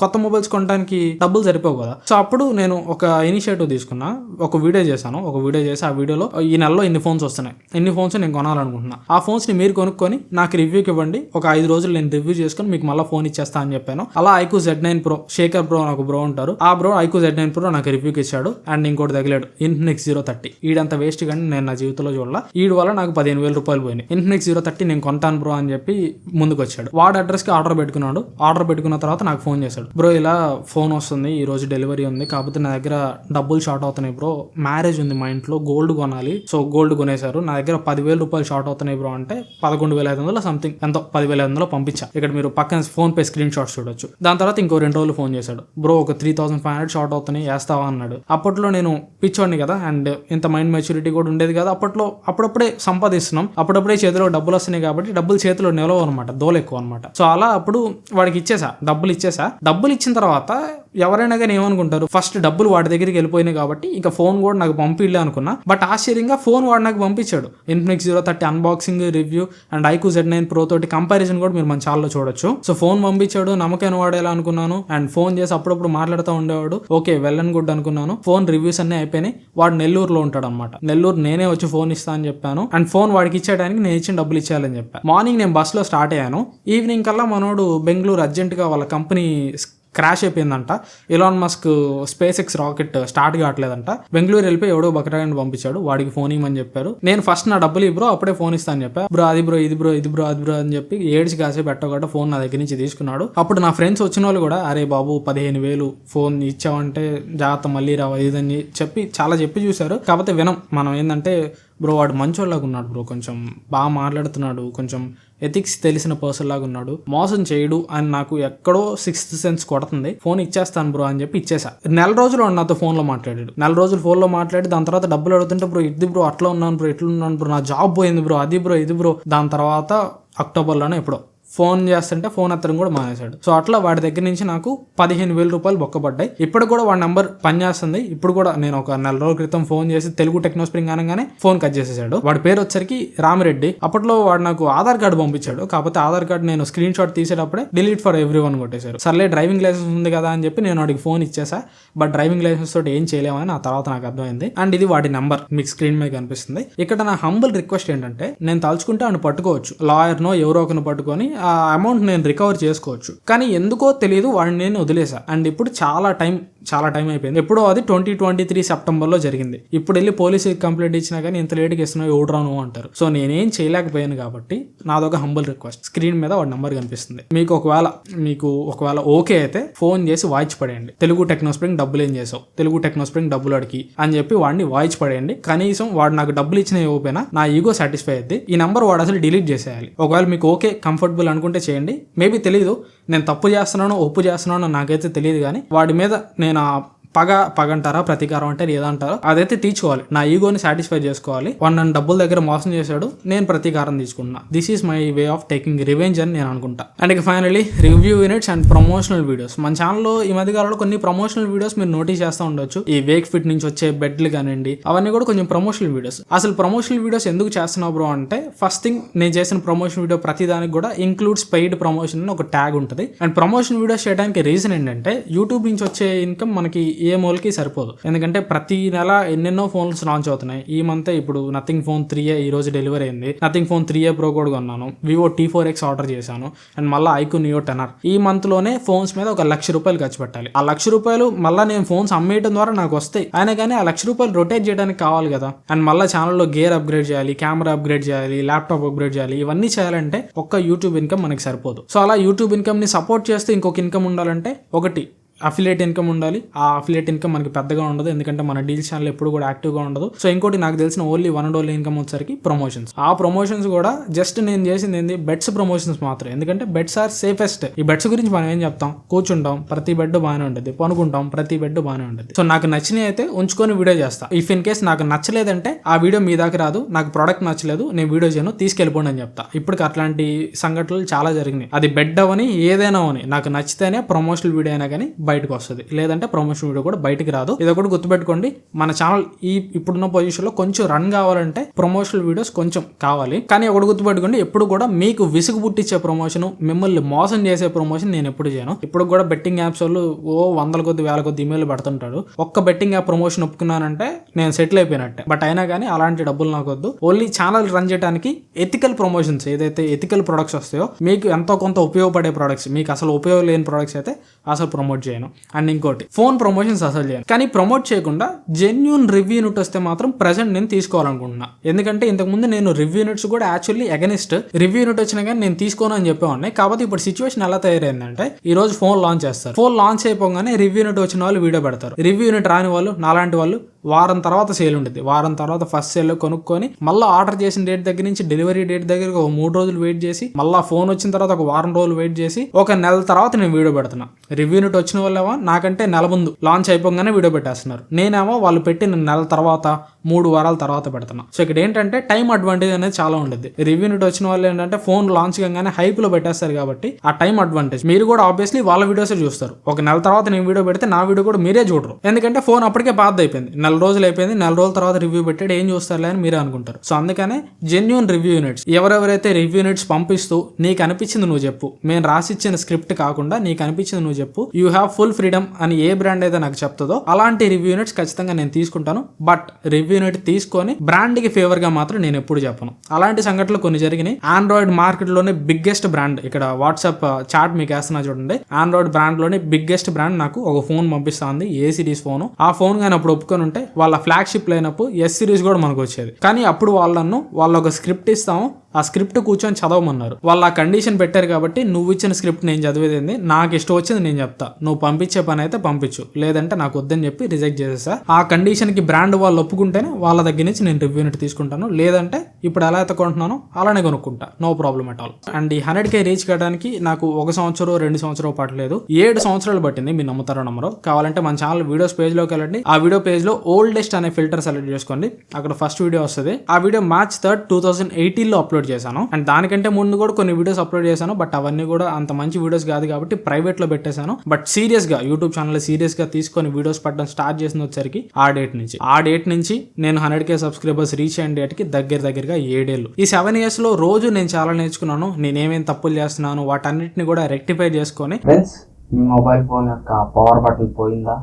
కొత్త మొబైల్స్ కొనడానికి డబ్బులు సరిపోవు కదా. సో అప్పుడు నేను ఒక ఇనిషియేటివ్ తీసుకున్నా. ఒక వీడియో చేశాను. ఒక వీడియో చేసి ఆ వీడియోలో ఈ నెలలో ఇన్ని ఫోన్స్ వస్తున్నాయి. ఇన్ని ఫోన్స్ నేను కొనాలనుకుంటున్నా. ఆ ఫోన్స్ని మీరు కొనుక్కొని నాకు రివ్యూకి ఇవ్వండి. ఒక ఐదు రోజులు నేను రివ్యూ చేసుకుని మీకు మళ్ళీ ఫోన్ ఇచ్చేస్తా అని చెప్పాను. అలా iQOO Z nine pro Shekhar pro నాకు బ్రో ఉంటారు. ఆ bro iQOO Z nine pro నాకు రివ్యూకి ఇచ్చాడు. అండ్ ఇంకోటి తగిలాడు. ఇన్ఫినిక్స్ జీరో థర్టీ ఈడంత వేస్ట్ కానీ నేను నా జీవితంలో చూడాల. వీడి వల్ల నాకు పదిహేను వేల రూపాయలు పోయినాయి. ఇన్ఫినిక్స్ జీరో థర్టీ నేను కొంటాను బ్రో అని చెప్పి ముందుకు వచ్చాడు వాడు అడ్రస్కి ఆర్డర్ పెట్టుకున్నాడు. ఆర్డర్ పెట్టుకున్న తర్వాత నాకు ఫోన్ చేశాడు. బ్రో ఇలా ఫోన్ వస్తుంది ఈ రోజు డెలివరీ ఉంది. కాకపోతే నా దగ్గర డబ్బులు షార్ట్ అవుతున్నాయి బ్రో మ్యారేజ్ ఉంది మా ఇంట్లో గోల్డ్ కొనాలి. సో గోల్డ్ కొనేశారు. నా దగ్గర పదివేల రూపాయలు షార్ట్ అవుతున్నాయి బ్రో అంటే పదకొండు వేల ఐదు వందలు సంథింగ్ ఎంతో పదివేల ఐదు వందలు పంపించా. ఇక్కడ మీరు పక్కన ఫోన్ పే స్క్రీన్ షాట్స్ చూడొచ్చు. దాని తర్వాత ఇంకో రెండు రోజులు ఫోన్ చేశాడు. బ్రో ఒక three thousand five hundred short అవుతున్నాయి వేస్తావా అన్నాడు. అప్పట్లో నేను పిచ్చోడిని కదా అండ్ ఇంత మైండ్ మెచ్యూరిటీ కూడా ఉండేది కదా అప్పట్లో అప్పుడు అప్పుడప్పుడే సంపాదిస్తున్నాం అప్పుడప్పుడే చేతిలో డబ్బులు వస్తున్నాయి కాబట్టి డబ్బులు చేతిలో నిలవ అనమాట దోలు ఎక్కువ అనమాట సో అలా అప్పుడు వాడికి ఇచ్చేసా డబ్బులు ఇచ్చేసా. డబ్బులు ఇచ్చిన తర్వాత ఎవరైనా కానీ ఏమనుకుంటారు? ఫస్ట్ డబ్బులు వాడి దగ్గరికి వెళ్ళిపోయినాయి కాబట్టి ఇంకా ఫోన్ కూడా నాకు పంపిలే అనుకున్నా. బట్ ఆశ్చర్యంగా ఫోన్ వాడు నాకు పంపించాడు. Infinix zero thirty unboxing review and iQOO Z nine pro తోటి కంపారిజన్ కూడా మీరు మన ఛానల్లో చూడొచ్చు. సో ఫోన్ పంపించాడు నమ్మకైన వాడేలా అనుకున్నాను అండ్ ఫోన్ చేసి అప్పుడప్పుడు మాట్లాడుతూ ఉండేవాడు. ఓకే వెల్ గుడ్ అనుకున్నాను. ఫోన్ రివ్యూస్ అన్నీ అయిపోయినాయి. వాడు నెల్లూరులో ఉంటాడు అనమాట నెల్లూరు నేనే వచ్చి ఫోన్ ఇస్తా అని చెప్పాను. అండ్ ఫోన్ వాడికి ఇచ్చేయడానికి నేను ఇచ్చిన డబ్బులు ఇచ్చేయాలని చెప్పాను మార్నింగ్ నేను బస్సులో స్టార్ట్ అయ్యాను. ఈవినింగ్ కల్లా మనోడు బెంగళూరు అర్జెంటుగా వాళ్ళ కంపెనీ క్రాష్ అయిపోయిందంట. Elon Musk SpaceX rocket start కావట్లేదంట. Bengaluru వెళ్ళిపోయి ఎవడో బకరాయని పంపించాడు. వాడికి ఫోన్ ఇవ్వమని చెప్పారు. నేను ఫస్ట్ నా డబ్బులు ఇబ్రో అప్పుడే ఫోన్ ఇస్తాను చెప్పా. బ్రో అది బ్రో ఇది బ్రో ఇది బ్రో అది బ్రో అని చెప్పి ఏడ్చి కాసే పెట్టగట ఫోన్ నా దగ్గర నుంచి తీసుకున్నాడు. అప్పుడు నా ఫ్రెండ్స్ వచ్చిన వాళ్ళు కూడా అరే బాబు పదిహేను వేలు ఫోన్ ఇచ్చావంటే జాగ్రత్త మళ్ళీ రావు ఇదని చెప్పి చాలా చెప్పి చూశారు. కాకపోతే వినం మనం ఏంటంటే బ్రో వాడు మంచోళ్ళగా ఉన్నాడు బ్రో. కొంచెం బాగా మాట్లాడుతున్నాడు. కొంచెం ఎథిక్స్ తెలిసిన పర్సన్ లాగా ఉన్నాడు. మోసం చేయడు అని నాకు ఎక్కడో సిక్స్త్ సెన్స్ కొడుతుంది. ఫోన్ ఇచ్చేస్తాను బ్రో అని చెప్పి ఇచ్చేసా. నెల రోజులు నాతో ఫోన్లో మాట్లాడాడు. నెల రోజులు ఫోన్లో మాట్లాడి దాని తర్వాత డబ్బులు అడుగుతుంటే బ్రో ఇది బ్రో అట్లా ఉన్నాను బ్రో ఇట్లా ఉన్నాను బ్రో నా జాబ్ పోయింది బ్రో అది బ్రో ఇది బ్రో. దాని తర్వాత అక్టోబర్లోనే ఎప్పుడో. ఫోన్ చేస్తుంటే ఫోన్ అతను కూడా మానేశాడు. సో అట్లా వాడి దగ్గర నుంచి నాకు పదిహేను వేల రూపాయలు బొక్కబడ్డాయి. ఇప్పుడు కూడా వాడి నంబర్ పనిచేస్తుంది. ఇప్పుడు కూడా నేను ఒక నెల రోజుల క్రితం ఫోన్ చేసి తెలుగు టెక్నో స్ప్రింగ్ అనగానే ఫోన్ కట్ చేసేసాడు. వాడి పేరు వచ్చరికి రామిరెడ్డి. అప్పట్లో వాడు నాకు ఆధార్ కార్డు పంపించాడు. కాకపోతే ఆధార్ కార్డు నేను స్క్రీన్ షాట్ తీసేటప్పుడే డిలీట్ ఫర్ ఎవ్రీ వన్ కొట్టేశారు. సర్లే డ్రైవింగ్ లైసెన్స్ ఉంది కదా అని చెప్పి నేను వాడికి ఫోన్ ఇచ్చేసా. బట్ డ్రైవింగ్ లైసెన్స్ తోటి ఏం చేయలేమని ఆ తర్వాత నాకు అర్థమైంది. అండ్ ఇది వాడి నెంబర్. మీకు స్క్రీన్ మీద కనిపిస్తుంది. ఇక్కడ నా హంబుల్ రిక్వెస్ట్ ఏంటంటే నేను తలుచుకుంటే ఆయన పట్టుకోవచ్చు. లాయర్నో ఎవరో ఒకరిని పట్టుకొని ఆ అమౌంట్ నేను రికవర్ చేసుకోవచ్చు. కానీ ఎందుకో తెలియదు వాడిని నేను వదిలేసా. అండ్ ఇప్పుడు చాలా టైం చాలా టైం అయిపోయింది. ఎప్పుడో అది ట్వంటీ ట్వంటీ త్రీ సెప్టెంబర్లో జరిగింది. ఇప్పుడు వెళ్ళి పోలీసుకి కంప్లైంట్ ఇచ్చినా కానీ ఇంత లేట్గా ఇస్తున్నావు ఎవడరా నువ్వు అంటారు. సో నేనేం చేయలేకపోయాను కాబట్టి నాదొక హంబల్ రిక్వెస్ట్ స్క్రీన్ మీద వాడి నెంబర్ కనిపిస్తుంది. మీకు ఒకవేళ మీకు ఒకవేళ ఓకే అయితే ఫోన్ చేసి వాయిస్ పడేయండి. తెలుగు టెక్నోస్ప్రింగ్ డబ్బులు ఏం చేసావు? తెలుగు టెక్నోస్ప్రింగ్ డబ్బులు అడిగి అని చెప్పి వాడిని వాయిస్ పడేయండి. కనీసం వాడు నాకు డబ్బులు ఇచ్చిన ఇవ్వకపోయినా నా ఈగో సాటిస్ఫై అయ్యింది ఈ నెంబర్ వాడు అసలు డిలీట్ చేసేయాలి. ఒకవేళ మీకు ఓకే కంఫర్టబుల్ అనుకుంటే చేయండి. మేబీ తెలియదు నేను తప్పు చేస్తున్నానో ఒప్పు చేస్తున్నానో నాకైతే తెలియదు కానీ వాడి మీద నేను ఆ పగ పగ అంటారా ప్రతీకారం అంటే ఏదంటారో అదైతే తీర్చుకోవాలి. నా ఈగోని సాటిస్ఫై చేసుకోవాలి. వాడు నన్ను డబ్బుల దగ్గర మోసం చేశాడు. నేను ప్రతీకారం తీసుకున్నా. This is my way of taking revenge అని నేను అనుకుంటా. అండ్ ఇక finally review units and promotional videos మన ఛానల్లో ఈ మధ్య కాలంలో కొన్ని ప్రమోషనల్ వీడియోస్ మీరు నోటీస్ చేస్తూ ఉండొచ్చు. ఈ వేక్ ఫిట్ నుంచి వచ్చే బెడ్లు కానివ్వండి అవన్నీ కూడా కొంచెం ప్రమోషనల్ వీడియోస్ అసలు ప్రమోషనల్ వీడియోస్ ఎందుకు చేస్తున్నావు బ్రో అంటే ఫస్ట్ థింగ్ నేను చేసిన ప్రమోషన్ వీడియో ప్రతి దానికి కూడా ఇంక్లూడ్స్ పెయిడ్ ప్రమోషన్ అని ఒక ట్యాగ్ ఉంటుంది. అండ్ ప్రమోషన్ వీడియోస్ చేయడానికి రీజన్ ఏంటంటే యూట్యూబ్ నుంచి వచ్చే ఇన్కమ్ మనకి ఏ మూలకి సరిపోదు. ఎందుకంటే ప్రతి నెల ఎన్నెన్నో ఫోన్స్ లాంచ్ అవుతున్నాయి. ఈ మంత్ ఇప్పుడు నథింగ్ ఫోన్ త్రీ ఏ ఈ రోజు డెలివరీ అయింది. Nothing Phone three A Pro కూడా కొన్నాను. Vivo T four X order చేశాను. అండ్ మళ్ళీ ఐకు నియో టెనర్ ఈ మంత్లోనే ఫోన్స్ మీద ఒక లక్ష రూపాయలు ఖర్చు పెట్టాలి. ఆ లక్ష రూపాయలు మళ్ళీ నేను ఫోన్స్ అమ్మేయడం ద్వారా నాకు వస్తాయి. అయినా కానీ ఆ లక్ష రూపాయలు రొటేట్ చేయడానికి కావాలి కదా. అండ్ మళ్ళీ ఛానల్లో గేర్ అప్గ్రేడ్ చేయాలి కెమెరా అప్గ్రేడ్ చేయాలి ల్యాప్టాప్ అప్గ్రేడ్ చేయాలి ఇవన్నీ చేయాలంటే ఒక్క యూట్యూబ్ ఇన్కమ్ మనకి సరిపోదు. సో అలా యూట్యూబ్ ఇన్కమ్ని సపోర్ట్ చేస్తే ఇంకొక ఇన్కమ్ ఉండాలంటే ఒకటి అఫిలియేట్ ఇన్కమ్ ఉండాలి. ఆ అఫిలియేట్ ఇన్కమ్ మనకి పెద్దగా ఉండదు. ఎందుకంటే మన డీల్ ఛానల్ ఎప్పుడు కూడా యాక్టివ్గా ఉండదు. సో ఇంకోటి నాకు తెలిసిన only one and only income వచ్చేసరికి ప్రమోషన్స్ ఆ ప్రమోషన్స్ కూడా జస్ట్ నేను చేసింది ఏంది? బెడ్స్ ప్రమోషన్స్ మాత్రం ఎందుకంటే బెడ్స్ ఆర్ సేఫెస్ట్ ఈ బెడ్స్ గురించి మనం ఏం చెప్తాం? కూర్చుంటాం. ప్రతి బెడ్ బాగానే ఉంటుంది పనుకుంటాం. ప్రతి బెడ్ బాగానే ఉంటుంది సో నాకు నచ్చినవి అయితే ఉంచుకొని వీడియో చేస్తా. ఇఫ్ ఇన్ కేస్ నాకు నచ్చలేదంటే ఆ వీడియో మీ దాకా రాదు. నాకు ప్రోడక్ట్ నచ్చలేదు. నేను వీడియో చేయను. తీసుకెళ్ళిపోండి అని చెప్తా. ఇప్పటికి అట్లాంటి సంఘటనలు చాలా జరిగినాయి. అది బెడ్ అవని ఏదైనా అవని. నాకు నచ్చితేనే ప్రమోషనల్ వీడియో అయినా కానీ బయటకు వస్తుంది లేదంటే ప్రమోషన్ వీడియో కూడా బయటకు రాదు. ఇది ఒకటి గుర్తుపెట్టుకోండి. మన ఛానల్ ఈ ఇప్పుడున్న పొజిషన్లో కొంచెం రన్ కావాలంటే ప్రమోషనల్ వీడియోస్ కొంచెం కావాలి. కానీ ఒకటి గుర్తుపెట్టుకోండి ఎప్పుడు కూడా మీకు విసుగు పుట్టించే ప్రమోషన్ మిమ్మల్ని మోసం చేసే ప్రమోషన్ నేను ఎప్పుడు చేయను. ఇప్పుడు కూడా బెట్టింగ్ యాప్స్ వాళ్ళు ఓ వందల కొద్ది వేల కొద్ది ఇమెయిల్ పెడుతుంటాడు ఒక్క బెట్టింగ్ యాప్ ప్రమోషన్ ఒప్పుకున్నానంటే నేను సెటిల్ అయిపోయినట్టే. బట్ అయినా కానీ అలాంటి డబ్బులు నాకు వద్దు. ఓన్లీ ఛానల్ రన్ చేయడానికి ఎథికల్ ప్రమోషన్స్ ఏదైతే ఎథికల్ ప్రొడక్ట్స్ వస్తాయో మీకు ఎంతో కొంత ఉపయోగపడే ప్రొడక్ట్స్ మీకు అసలు ఉపయోగం లేని ప్రొడక్ట్స్ అయితే అసలు ప్రమోట్ చేయండి. చేయను. అండ్ ఇంకోటి ఫోన్ ప్రమోషన్స్ అసలు చేయను. కానీ ప్రమోట్ చేయకుండా జెన్యున్ రివ్యూ యూనిట్ వస్తే మాత్రం ప్రజెంట్ నేను తీసుకోవాలనుకుంటున్నా. ఎందుకంటే ఇంతకుముందు నేను రివ్యూ యూనిట్స్ కూడా యాక్చువల్లీ అగెనిస్ట్ రివ్యూ యూనిట్ వచ్చినా కానీ నేను తీసుకోను అని చెప్పేవాడిని. కాబట్టి ఇప్పుడు సిచ్యువేషన్ ఎలా తయారైందంటే ఈ రోజు ఫోన్ లాంచ్ చేస్తారు. ఫోన్ లాంచ్ అయిపోగానే రివ్యూ యూనిట్ వచ్చిన వాళ్ళు వీడియో పెడతారు. రివ్యూ యూనిట్ రాని వాళ్ళు నాలాంటి వాళ్ళు వారం తర్వాత సేల్ ఉంటుంది వారం తర్వాత ఫస్ట్ సేల్ కొనుక్కొని మళ్ళీ ఆర్డర్ చేసిన డేట్ దగ్గర నుంచి డెలివరీ డేట్ దగ్గర ఒక మూడు రోజులు వెయిట్ చేసి మళ్ళీ ఫోన్ వచ్చిన తర్వాత ఒక వారం రోజులు వెయిట్ చేసి ఒక నెల తర్వాత నేను వీడియో పెడుతున్నా. రివ్యూనిట్ వచ్చిన వాళ్ళేమో నాకంటే నెల ముందు లాంచ్ అయిపోగానే వీడియో పెట్టేస్తున్నారు. నేనేమో వాళ్ళు పెట్టిన నెల తర్వాత మూడు వారాల తర్వాత పెడుతున్నాం. సో ఇక్కడ ఏంటంటే టైం అడ్వాంటేజ్ అనేది చాలా ఉండేది రివ్యూ యూనిట్ వచ్చిన వాళ్ళు ఏంటంటే ఫోన్ లాంచ్ కాగానే హైప్లో పెట్టేస్తారు కాబట్టి ఆ టైం అడ్వాంటేజ్. మీరు కూడా ఆబ్వియస్లీ వాళ్ళ వీడియోస్ చూస్తారు. ఒక నెల తర్వాత నేను వీడియో పెడితే నా వీడియో కూడా మీరే చూడరు. ఎందుకంటే ఫోన్ అప్పటికే పాత అయిపోయింది. నెల రోజులు అయిపోయింది. నెల రోజుల తర్వాత రివ్యూ పెట్టాడు. ఏం చూస్తారులే అని మీరు అనుకుంటారు. సో అందుకనే జెన్యున్ రివ్యూ యూనిట్స్ ఎవరెవరైతే రివ్యూ యూనిట్స్ పంపిస్తూ నీకు అనిపించింది నువ్వు చెప్పు. మేము రాసిచ్చిన స్క్రిప్ట్ కాకుండా నీకు అనిపించింది నువ్వు చెప్పు. యూ హ్యావ్ ఫుల్ ఫ్రీడమ్ అని ఏ బ్రాండ్ అయితే నాకు చెప్తుందో అలాంటి రివ్యూ యూనిట్స్ ఖచ్చితంగా నేను తీసుకుంటాను. బట్ రివ్యూ యూనిట్ తీసుకొని బ్రాండ్కి ఫేవర్గా మాత్రం నేను ఎప్పుడు చెప్పను. అలాంటి సంఘటనలు కొన్ని జరిగినాయి. ఆండ్రాయిడ్ మార్కెట్లోనే బిగ్గెస్ట్ బ్రాండ్ ఇక్కడ వాట్సాప్ చాట్ uh, మీకు వేస్తున్నా చూడండి. ఆండ్రాయిడ్ బ్రాండ్లోనే బిగ్గెస్ట్ బ్రాండ్ నాకు ఒక ఫోన్ పంపిస్తుంది. ఏ సిరీస్ ఫోన్ ఆ ఫోన్ కానీ అప్పుడు ఒప్పుకొని ఉంటే వాళ్ళ ఫ్లాగ్షిప్ లేనప్పుడు ఎస్ సిరీస్ కూడా మనకు వచ్చేది. కానీ అప్పుడు వాళ్ళను వాళ్ళ ఒక స్క్రిప్ట్ ఇస్తాము. ఆ స్క్రిప్ట్ కూర్చొని చదవమన్నారు. వాళ్ళు ఆ కండిషన్ పెట్టారు కాబట్టి నువ్వు ఇచ్చిన స్క్రిప్ట్ నేను చదివేది నాకు ఇష్టం వచ్చింది నేను చెప్తా. నువ్వు పంపించే పని అయితే పంపించు. లేదంటే నాకు వద్దని చెప్పి రిజెక్ట్ చేసేసా. ఆ కండిషన్కి బ్రాండ్ వాళ్ళు ఒప్పుకుంటేనే వాళ్ళ దగ్గర నుంచి నేను రివ్యూ యూనిట్ తీసుకుంటాను. లేదంటే ఇప్పుడు ఎలా అయితే కొంటున్నానో అలానే కొనుక్కుంటా. No problem at all and ఈ హండ్రెడ్ కే రీచ్ కావడానికి నాకు ఒక సంవత్సరం రెండు సంవత్సరం పట్టలేదు ఏడు సంవత్సరాలు పట్టింది మీరు నమ్ముతారో నమ్మరో. కావాలంటే మన ఛానల్ వీడియోస్ పేజ్లోకి వెళ్ళండి. ఆ వీడియో పేజ్లో ఓల్డెస్ట్ అనే ఫిల్టర్ సెలెక్ట్ చేసుకోండి. అక్కడ ఫస్ట్ వీడియో వస్తుంది. ఆ video March third two thousand ఎయిటీన్లో అప్లోడ్ అప్లోడ్ చేశాను. అండ్ దానికంటే ముందు కూడా కొన్ని వీడియోస్ అప్లోడ్ చేశాను. బట్ అవన్నీ కూడా అంత మంచి వీడియోస్ కాదు కాబట్టి ప్రైవేట్లో పెట్టేశాను. బట్ సీరియస్గా యూట్యూబ్ ఛానల్ సీరియస్గా తీసుకొని వీడియోస్ పెట్టడం స్టార్ట్ చేసిన వచ్చరికి ఆ డేట్ నుంచి. ఆ డేట్ నుంచి నేను హండ్రెడ్ కే సబ్స్క్రైబర్స్ రీచ్ అయిన డేట్కి దగ్గర దగ్గరగా ఏడేళ్ళు. ఈ సెవెన్ ఇయర్స్లో రోజు నేను చాలా నేర్చుకున్నాను. నేనేమేం తప్పులు చేస్తున్నాను వాటన్నిటిని కూడా రెక్టిఫై చేసుకొని. ఫ్రెండ్స్ మీ మొబైల్ ఫోన్ యొక్క పవర్ బటన్ పోయిందా?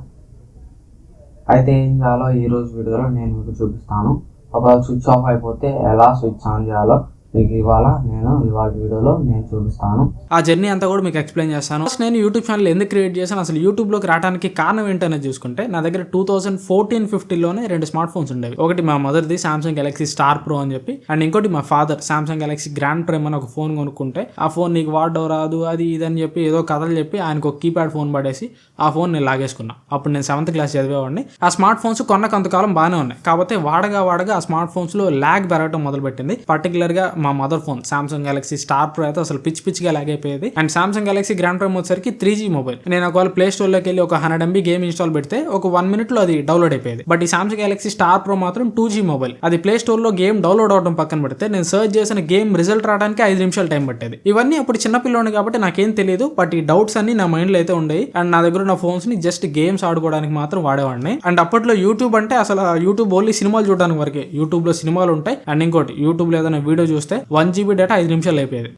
అయితే ఏం చేయాలో ఈ రోజు వీడియోలో నేను మీకు చూపిస్తాను. ఒకవేళ స్విచ్ ఆఫ్ అయిపోతే ఎలా స్విచ్ ఆన్ చేయాలో మీకు ఇవాళ నేను ఇవాళ వీడియోలో నేను చూపిస్తాను. ఆ జర్నీ అంతా కూడా మీకు ఎక్స్ప్లెయిన్ చేస్తాను. ఫస్ట్ నేను యూట్యూబ్ ఛానల్ ఎందుకు క్రియేట్ చేశాను? అసలు యూట్యూబ్లోకి రావడానికి కారణం ఏంటనేది చూసుకుంటే నా దగ్గర టూ థౌసండ్ ఫోర్టీన్ ఫిఫ్టీన్లోనే రెండు స్మార్ట్ ఫోన్స్ ఉండేవి. ఒకటి మా మదర్ది సామ్సంగ్ గెలాక్సీ స్టార్ ప్రో అని చెప్పి అండ్ ఇంకోటి మా father Samsung Galaxy Grand Prime అని ఒక ఫోన్ కొనుక్కుంటే ఆ ఫోన్ నీకు వాడడం రాదు అది ఇది అని చెప్పి ఏదో కథలు చెప్పి ఆయనకు ఒక కీప్యాడ్ ఫోన్ పడేసి ఆ ఫోన్ నేను లాగేసుకున్నా. అప్పుడు నేను సెవెంత్ క్లాస్ చదివేవాడిని. ఆ స్మార్ట్ ఫోన్స్ కొన్న కొంతకాలం బాగానే ఉన్నాయి. కాకపోతే వాడగా వాడగా ఆ స్మార్ట్ ఫోన్స్లో ల్యాగ్ పెరగడం మొదలుపెట్టింది. పర్టికులర్గా మా mother phone. Samsung Galaxy Star pro అయితే అసలు పిచ్చి పిచ్చిగా ల్యాగ్ అయిపోయేది. And Samsung Galaxy Grand Prime వచ్చేసరికి త్రీ జీ మొబైల్ నేను ఒకవేళ ప్లే స్టోర్లోకి వెళ్ళి ఒక హండ్రెడ్ ఎంబీ గేమ్ ఇన్స్టాల్ పెడితే ఒక వన్ మినిట్లో అది డౌన్లోడ్ అయిపోయేది. బట్ ఈ సామ్సంగ్ గెలాక్సీ స్టార్ ప్రో మాత్రం టూ జీ మొబైల్ అది ప్లే స్టోర్లో గేమ్ డౌన్లోడ్ అవడం పక్కన పెడితే నేను సర్చ్ చేసిన గేమ్ రిజల్ట్ రావడానికి ఐదు నిమిషాలు టైం పట్టేది. ఇవన్నీ అప్పుడు చిన్నపిల్లోని కాబట్టి నాకేం తెలియదు బట్ ఈ డౌట్స్ అన్ని నా మైండ్లో అయితే ఉండేవి. అండ్ నా దగ్గర ఉన్న ఫోన్స్ని జస్ట్ గేమ్స్ ఆడుకోవడానికి మాత్రం వాడేవాడిని. అండ్ అప్పట్లో యూట్యూబ్ అంటే అసలు యూట్యూబ్ ఓన్లీ సినిమాలు చూడడానికి వరకే. యూట్యూబ్లో సినిమాలు ఉంటాయి. అండ్ ఇంకోటి యూట్యూబ్లో ఏదైనా వీడియో చూస్తే వన్ జీబీ డేటా ఐదు నిమిషాలు అయిపోయేది.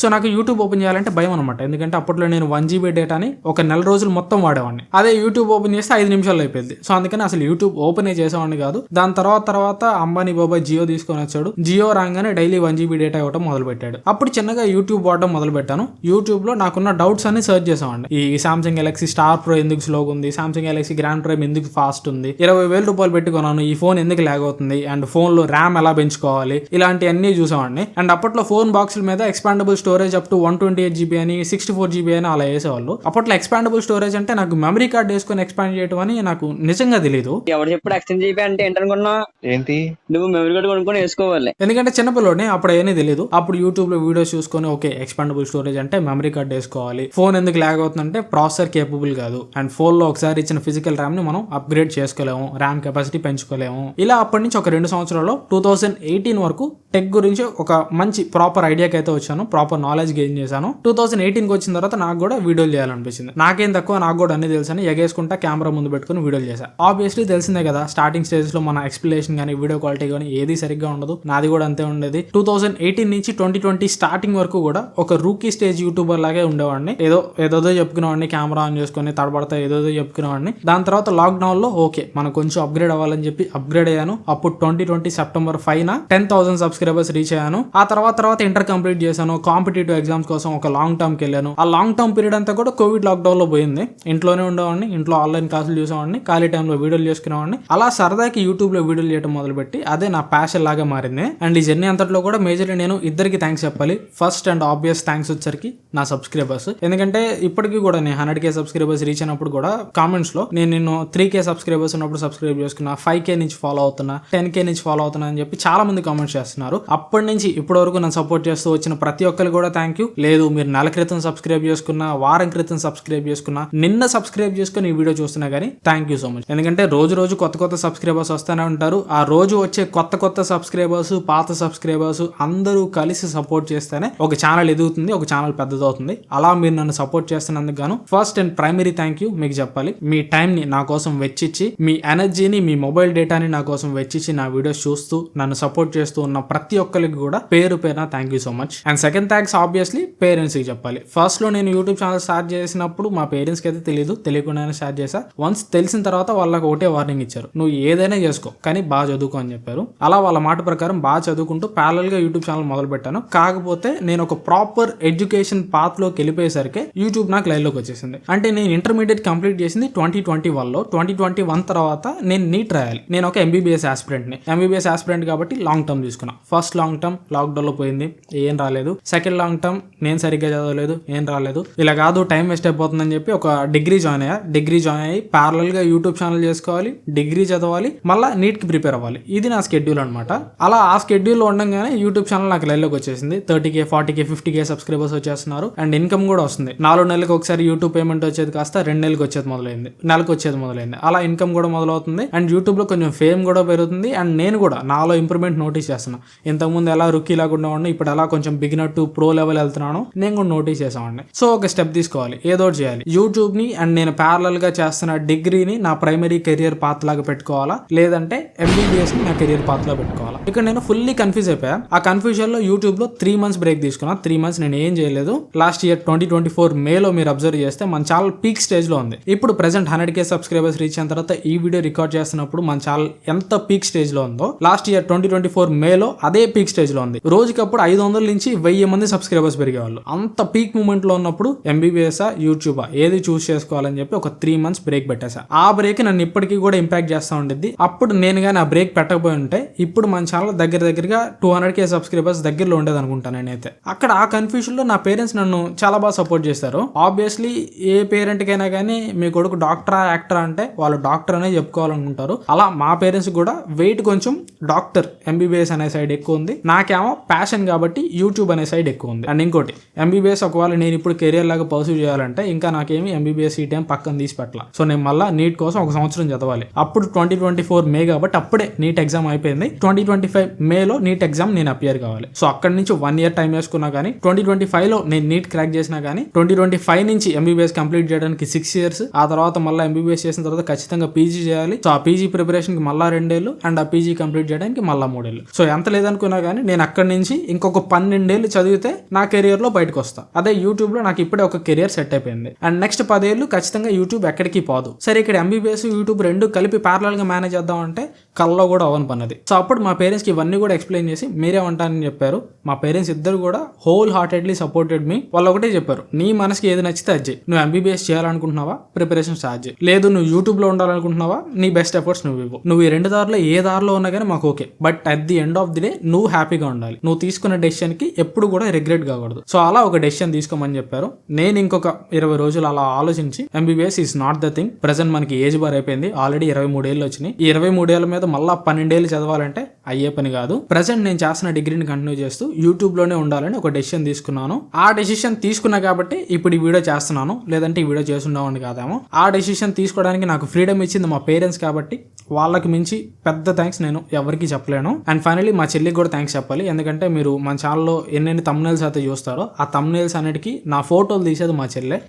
సో నాకు యూట్యూబ్ ఓపెన్ చేయాలంటే భయం అనమాట ఎందుకంటే అప్పట్లో నేను వన్ జీబీ డేటాని ఒక నెల రోజులు మొత్తం వాడేవాడిని. అదే యూట్యూబ్ ఓపెన్ చేస్తే ఐదు నిమిషాలు అయిపోయింది. సో అందుకని అసలు యూట్యూబ్ ఓపెన్ చేసేవాడిని కాదు. దాని తర్వాత తర్వాత అంబానీ బాబాయ్ జియో తీసుకొని వచ్చాడు. జియో రాగానే డైలీ వన్ జీబీ డేటా ఇవ్వడం మొదలు పెట్టాడు అప్పుడు చిన్నగా యూట్యూబ్ వాడడం మొదలు పెట్టాను యూట్యూబ్లో నాకున్న డౌట్స్ అన్ని సెర్చ్ చేసామండి ఈ సామ్సంగ్ గెలాక్సీ స్టార్ ప్రో ఎందుకు స్లోగా ఉంది? సామ్సంగ్ గెలాక్సీ గ్రాండ్ ప్రైమ్ ఎందుకు ఫాస్ట్ ఉంది? ఇరవై వేల రూపాయలు పెట్టుకున్నాను. ఈ ఫోన్ ఎందుకు లాగ్ అవుతుంది? అండ్ ఫోన్లో ర్యామ్ ఎలా పెంచుకోవాలి? ఇలాంటివన్నీ చూసామండి అండ్ అప్పట్లో ఫోన్ బాక్సుల మీద expandable storage up to one twenty eight GB అని సిక్స్టీ ఫోర్ జీబీ అని అలా వేసేవాళ్ళు అప్పట్లో ఎక్స్పాండబుల్ స్టోరేజ్ అంటే నాకు మెమరీ కార్డ్ వేసుకొని ఎక్స్పాండ్ చేయడం అని నాకు నిజంగా తెలియదు ఎవరు చెప్పుడు ఎక్స్చేంజ్ జీబీ అంటే ఏంటనుకున్నా ఏంటి? నువ్వు మెమరీ కార్డు కొనుక్కొని వేసుకోవాలి. ఎందుకంటే చిన్నపిల్లోనే అప్పుడు ఏమీ తెలియదు అప్పుడు యూట్యూబ్లో వీడియోస్ చూసుకొని ఓకే ఎక్స్పాండబుల్ స్టోరేజ్ అంటే మెమరీ కార్డ్ వేసుకోవాలి. ఫోన్ ఎందుకు లాగ్ అవుతుందంటే ప్రాసెసర్ కేపబుల్ కాదు. అండ్ ఫోన్లో ఒకసారి ఇచ్చిన ఫిజికల్ ర్యామ్ని మనం అప్గ్రేడ్ చేసుకోలేము. ర్యామ్ కెపాసిటీ పెంచుకోలేము. ఇలా అప్పటి నుంచి ఒక రెండు సంవత్సరాల్లో టూ థౌసండ్ ఎయిటీన్ వరకు టెక్ గురించి ఒక మంచి ప్రాపర్ ఐడియాకి అయితే వచ్చాను. ప్రాపర్ నాలెడ్జ్ గెయిన్ చేశాను. టూ థౌసండ్ ఎయిటీన్కి వచ్చిన తర్వాత నాకు కూడా వీడియోలు చేయాలనిపించింది. నాకేం తక్కువ నాకు కూడా అన్ని తెలుసని ఎగేసుకుంటా కెమెరా ముందు పెట్టుకుని వీడియోలు చేశాను ఆబ్వియస్లీ తెలిసిందే కదా స్టార్టింగ్ స్టేజ్లో మన ఎక్స్ప్లెనేషన్ కానీ వీడియో క్వాలిటీ కానీ ఏది సరిగ్గా ఉండదు. నాది కూడా అంతే ఉండేది. టూ థౌసండ్ ఎయిటీన్ నుంచి ట్వంటీ ట్వంటీ స్టార్టింగ్ వరకు కూడా ఒక రూకీ స్టేజ్ యూట్యూబర్ లాగే ఉండేవాడిని. ఏదో ఏదోదో చెప్పుకునేవాడిని కెమెరా ఆన్ చేసుకొని తడబడతా ఏదోదో చెప్పుకునేవాడిని. దాని తర్వాత లాక్డౌన్లో ఓకే మనం కొంచెం అప్గ్రేడ్ అవ్వాలని చెప్పి అప్గ్రేడ్ అయ్యాను. అప్పుడు twenty twenty September five ten thousand subscribers reach అయ్యాను. ఆ తర్వాత తర్వాత ఇంటర్ కంప్లీట్ చేశాను కాంపిటేటివ్ ఎగ్జామ్స్ కోసం ఒక లాంగ్ టర్మ్కి వెళ్ళాను ఆ లాంగ్ టర్మ్ పీరియడ్ అంతా కూడా కోవిడ్ లాక్డౌన్లో పోయింది. ఇంట్లోనే ఉండేవాడిని ఇంట్లో ఆన్లైన్ క్లాసులు చూసేవాడిని ఖాళీ టైంలో వీడియోలు చేసుకునేవాడిని. అలా సరదాకి యూట్యూబ్లో వీడియోలు చేయడం మొదలుపెట్టి అదే నా ప్యాషన్ లాగా మారింది. అండ్ ఈ జర్నీ అంతట్లో కూడా మేజర్లీ నేను ఇద్దరికి థ్యాంక్స్ చెప్పాలి. ఫస్ట్ అండ్ ఆబ్వియస్ థ్యాంక్స్ వచ్చరికి నా సబ్స్క్రైబర్స్ ఎందుకంటే ఇప్పటికీ కూడా నేను హండ్రెడ్ కే సబ్స్క్రైబర్స్ రీచ్ అయినప్పుడు కూడా కామెంట్స్లో నేను నిన్ను త్రీ కే సబ్స్క్రైబర్స్ ఉన్నప్పుడు సబ్స్క్రైబ్ చేసుకున్నా ఫైవ్ కే నుంచి ఫాలో అవుతున్నా టెన్ కే నుంచి ఫాలో అవుతున్నా అని చెప్పి చాలా మంది కామెంట్స్ చేస్తున్నారు. అప్పటి నుంచి ఇప్పటి వరకు నన్ను సపోర్ట్ చేస్తూ వచ్చిన ప్రతి ఒక్కరు కూడా థ్యాంక్ యూ లేదు మీరు నెల క్రితం సబ్స్క్రైబ్ చేసుకున్నా వారం క్రితం సబ్స్క్రైబ్ చేసుకున్నా నిన్న సబ్స్క్రైబ్ చేసుకుని ఈ వీడియో చూస్తున్నా కానీ థ్యాంక్ యూ సో మచ్ ఎందుకంటే రోజు రోజు కొత్త కొత్త సబ్స్క్రైబర్స్ వస్తూనే ఉంటారు. ఆ రోజు వచ్చే కొత్త కొత్త సబ్స్క్రైబర్స్ పాత సబ్స్క్రైబర్స్ అందరూ కలిసి సపోర్ట్ చేస్తేనే ఒక ఛానల్ ఎదుగుతుంది ఒక ఛానల్ పెద్దదవుతుంది. అలా మీరు నన్ను సపోర్ట్ చేస్తున్నందుకు గాను first and primary thank you మీకు చెప్పాలి. మీ టైంని నా కోసం వెచ్చిచ్చి మీ ఎనర్జీని మీ మొబైల్ డేటాని నా కోసం వెచ్చిచ్చి నా వీడియోస్ చూస్తూ నన్ను సపోర్ట్ చేస్తూ ఉన్న ప్రతి ఒక్కరికి కూడా పేరు పేరున thank you so much and second thank thanks obviously పేరెంట్స్కి చెప్పాలి. ఫస్ట్లో నేను యూట్యూబ్ ఛానల్ స్టార్ట్ చేసినప్పుడు మా పేరెంట్స్కి అయితే తెలియదు తెలియకుండానే స్టార్ట్ చేశా. వన్స్ తెలిసిన తర్వాత వాళ్ళకి ఒకటే వార్నింగ్ ఇచ్చారు. నువ్వు ఏదైనా చేసుకో కానీ బాగా చదువుకో అని చెప్పారు. అలా వాళ్ళ మాట ప్రకారం బాగా చదువుకుంటూ ప్యారల్గా యూట్యూబ్ ఛానల్ మొదలు పెట్టాను కాకపోతే నేను ఒక ప్రాపర్ ఎడ్యుకేషన్ పాత్లోకి వెళ్ళిపోయేసరికి యూట్యూబ్ నాకు లైన్లోకి వచ్చేసింది. అంటే నేను ఇంటర్మీడియట్ కంప్లీట్ చేసింది ట్వంటీ ట్వంటీ వన్లో ట్వంటీ ట్వంటీ వన్ తర్వాత నేను నీట్ రాయాలి. నేను ఒక ఎంబీబీఎస్ ఆస్పిరెంట్ని ఎంబీబీఎస్ ఆస్పిరెంట్ కాబట్టి లాంగ్ టర్మ్ తీసుకున్నా. ఫస్ట్ లాంగ్ టర్మ్ లాక్డౌన్లో పోయింది. ఏం రాలేదు. సెకండ్ ఇన్ లాంగ్ టర్మ్ నేను సరిగ్గా చదవలేదు ఏం రాలేదు. ఇలా కాదు టైం వేస్ట్ అయిపోతుందని చెప్పి ఒక డిగ్రీ జాయిన్ అయ్యా. డిగ్రీ జాయిన్ అయ్యి parallel గా యూట్యూబ్ ఛానల్ చేసుకోవాలి డిగ్రీ చదవాలి మళ్ళీ నీట్కి ప్రిపేర్ అవ్వాలి. ఇది నా స్కెడ్యూల్ అనమాట అలా ఆ స్కెడ్యూల్లో ఉండగానే యూట్యూబ్ ఛానల్ నాకు లైన్లోకి వచ్చేసింది. Thirty K forty K fifty K subscribers వచ్చేస్తున్నారు. అండ్ ఇన్కమ్ కూడా వస్తుంది. నాలుగు నెలలకు ఒకసారి యూట్యూబ్ పేమెంట్ వచ్చేది కాస్త రెండు నెలలకు వచ్చేది మొదలైంది. నెలకు వచ్చేది మొదలైంది. అలా ఇన్కమ్ కూడా మొదలవుతుంది. అండ్ యూట్యూబ్లో కొంచెం ఫేమ్ కూడా పెరుగుతుంది. అండ్ నేను కూడా నాలో ఇంప్రూవ్మెంట్ నోటీస్ చేస్తున్నా. ఇంతకుముందు ఎలా రుక్కీ లాగా ఉండేవాడిని ఇప్పుడు ఎలా కొంచెం బిగినర్ టు ప్రో లెవెల్ వెళ్తున్నాను నేను కూడా నోటీస్ చేసామండి సో ఒక స్టెప్ తీసుకోవాలి. ఏదో చేయాలి. యూట్యూబ్ని అండ్ నేను ప్యారలల్గా చేస్తున్న డిగ్రీని నా ప్రైమరీ కెరియర్ పాత్ లాగా పెట్టుకోవాలా? లేదంటే ఎంబీబీఎస్ని నా కెరియర్ పాత్లో పెట్టుకోవాలి? ఇక్కడ నేను ఫుల్లీ కన్ఫ్యూజ్ అయిపోయా. ఆ కన్ఫ్యూజన్లో యూట్యూబ్లో త్రీ మంత్స్ బ్రేక్ తీసుకున్నా. త్రీ మంత్స్ నేను ఏం చేయలేదు. Last year twenty twenty four మేలో మీరు అబ్జర్వ్ చేస్తే మన ఛానల్ పీక్ స్టేజ్లో ఉంది. ఇప్పుడు present hundred K subscribers reach అయిన తర్వాత ఈ వీడియో రికార్డ్ చేస్తున్నప్పుడు మన ఛానల్ ఎంత పీక్ స్టేజ్లో ఉందో last year twenty twenty four మేలో అదే పీక్ స్టేజ్లో ఉంది. రోజుకప్పుడు ఐదు వందల నుంచి వెయ్యి మంది సబ్స్క్రైబర్స్ పెరిగేవాళ్ళు. అంత పీక్ మూమెంట్లో ఉన్నప్పుడు ఎంబీబీఎస్ యూట్యూబా ఏది చూస్ చేసుకోవాలని చెప్పి ఒక త్రీ మంత్స్ బ్రేక్ పెట్టేసా ఆ బ్రేక్ నన్ను ఇప్పటికీ కూడా ఇంపాక్ట్ చేస్తూ ఉండిద్ది. అప్పుడు నేను కానీ ఆ బ్రేక్ పెట్టకపోయి ఉంటే ఇప్పుడు మన ఛానల్ దగ్గర దగ్గరగా టూ హండ్రెడ్ కే సబ్స్క్రైబర్స్ దగ్గరలో ఉండేది అనుకుంటాను నేనైతే. అక్కడ ఆ కన్ఫ్యూషన్లో నా పేరెంట్స్ నన్ను చాలా బాగా సపోర్ట్ చేస్తారు. ఆబ్వియస్లీ ఏ పేరెంట్ కైనా కానీ మీ కొడుకు డాక్టరా యాక్టరా అంటే వాళ్ళు డాక్టర్ అనే చెప్పుకోవాలనుకుంటారు. అలా మా పేరెంట్స్ కూడా వెయిట్ కొంచెం డాక్టర్ ఎంబీబీఎస్ అనే సైడ్ ఎక్కువ ఉంది. నాకేమో ప్యాషన్ కాబట్టి యూట్యూబ్ అనే సైడ్ ఎక్కువ ఉంది. అండ్ ఇంకోటి ఎంబీబీఎస్ ఒకవేళ నేను ఇప్పుడు కెరియర్ లాగా పర్సూ చేయాలంటే ఇంకా నాకేమి ఎంబీబీఎస్ సీట్ ఏం పక్కన తీసి పెట్టాల. సో నేను మళ్ళీ నీట్ కోసం ఒక సంవత్సరం చదవాలి. అప్పుడు ట్వంటీ ట్వంటీ ఫోర్ మే కాబట్టి అప్పుడే నీట్ ఎగ్జామ్ అయిపోయింది. ట్వంటీ ట్వంటీ ట్వంటీ ఫైవ్ మేలో నీట్ ఎగ్జామ్ నేను అపియర్ కావాలి. సో అక్కడి నుంచి వన్ ఇయర్ టైం వేసుకున్నా కానీ ట్వంటీ ట్వంటీ ఫైవ్లో నేను నీట్ క్రాక్ చేసినా కానీ ట్వంటీ ట్వంటీ ఫైవ్ నుంచి ఎంబీబీఎస్ కంప్లీట్ చేయడానికి సిక్స్ ఇయర్స్ ఆ తర్వాత మళ్ళీ ఎంబీబీఎస్ చేసిన తర్వాత ఖచ్చితంగా పీజీ చేయాలి. సో ఆ పీజీ ప్రిపరేషన్కి మళ్ళీ రెండేళ్ళు అండ్ ఆ పీజీ కంప్లీట్ చేయడానికి మళ్ళీ మూడేళ్ళు. సో ఎంత లేదనుకున్నా కానీ నేను అక్కడి నుంచి ఇంకొక పన్నెండేళ్ళు చదివితే నా కెరియర్లో బయటకు వస్తా. అదే యూట్యూబ్లో నాకు ఇప్పుడే ఒక కెరియర్ సెట్ అయిపోయింది. అండ్ నెక్స్ట్ పదేళ్ళు ఖచ్చితంగా యూట్యూబ్ ఎక్కడికి పోదు. సరే ఇక్కడ ఎంబీబీఎస్ యూట్యూబ్ రెండు కలిపి ప్యారలల్గా మేనేజ్ చేద్దాం అంటే కల్లో కూడా అవని పన్నది. సో అప్పుడు మా పేరు పేరెంట్స్కి ఇవన్నీ కూడా ఎక్స్ప్లెయిన్ చేసి మీరే ఉంటానని చెప్పారు. మా పేరెంట్స్ ఇద్దరు కూడా హోల్ హార్టెడ్లీ సపోర్టెడ్ మీ వాళ్ళు ఒకటే చెప్పారు నీ మనసుకి ఏది నచ్చితే అది. చేయి నువ్వు ఎంబీబీఎస్ చేయాలనుకుంటున్నావా? ప్రిపరేషన్ స్టార్ట్ చేయి. లేదు నువ్వు యూట్యూబ్లో ఉండాలనుకుంటున్నావా? నీ బెస్ట్ ఎఫర్ట్స్ నువ్వు ఇవ్వు. నువ్వు ఈ రెండు దారిలో ఏ దారిలో ఉన్నా కానీ మాకు okay but at the end of the day నువ్వు హ్యాపీగా ఉండాలి. నువ్వు తీసుకున్న డెసిషన్కి ఎప్పుడు కూడా రిగ్రెట్ కాకూడదు. సో అలా ఒక డెసిషన్ తీసుకోమని చెప్పారు. నేను ఇంకొక ఇరవై రోజులు అలా ఆలోచించి MBBS is not the thing present మనకి ఏజ్ బార్ అయిపోయింది. ఆల్రెడీ ఇరవై మూడేళ్ళు వచ్చినాయి. ఈ ఇరవై మూడేళ్ళ మీద మళ్ళీ పన్నెండేళ్ళు చదవాలంటే అయ్యే పని కాదు. ప్రెసెంట్ నేను చేస్తున్న డిగ్రీని కంటిన్యూ చేస్తూ యూట్యూబ్లోనే ఉండాలని ఒక డెసిషన్ తీసుకున్నాను. ఆ డెసిషన్ తీసుకున్నా కాబట్టి ఇప్పుడు ఈ వీడియో చేస్తున్నాను. లేదంటే ఈ వీడియో చేస్తుండేవాడిని కాదేమో. ఆ డెసిషన్ తీసుకోవడానికి నాకు ఫ్రీడమ్ ఇచ్చింది మా పేరెంట్స్ కాబట్టి వాళ్ళకి మించి పెద్ద థ్యాంక్స్ నేను ఎవరికి చెప్పలేను. అండ్ ఫైనలీ మా చెల్లికి కూడా థ్యాంక్స్ చెప్పాలి. ఎందుకంటే మీరు మన ఛానల్లో ఎన్నెన్ని తమ్నేల్స్ అయితే చూస్తారో ఆ తమ్నేల్స్ అన్నిటికీ నా ఫోటోలు తీసేది మా చెల్లె.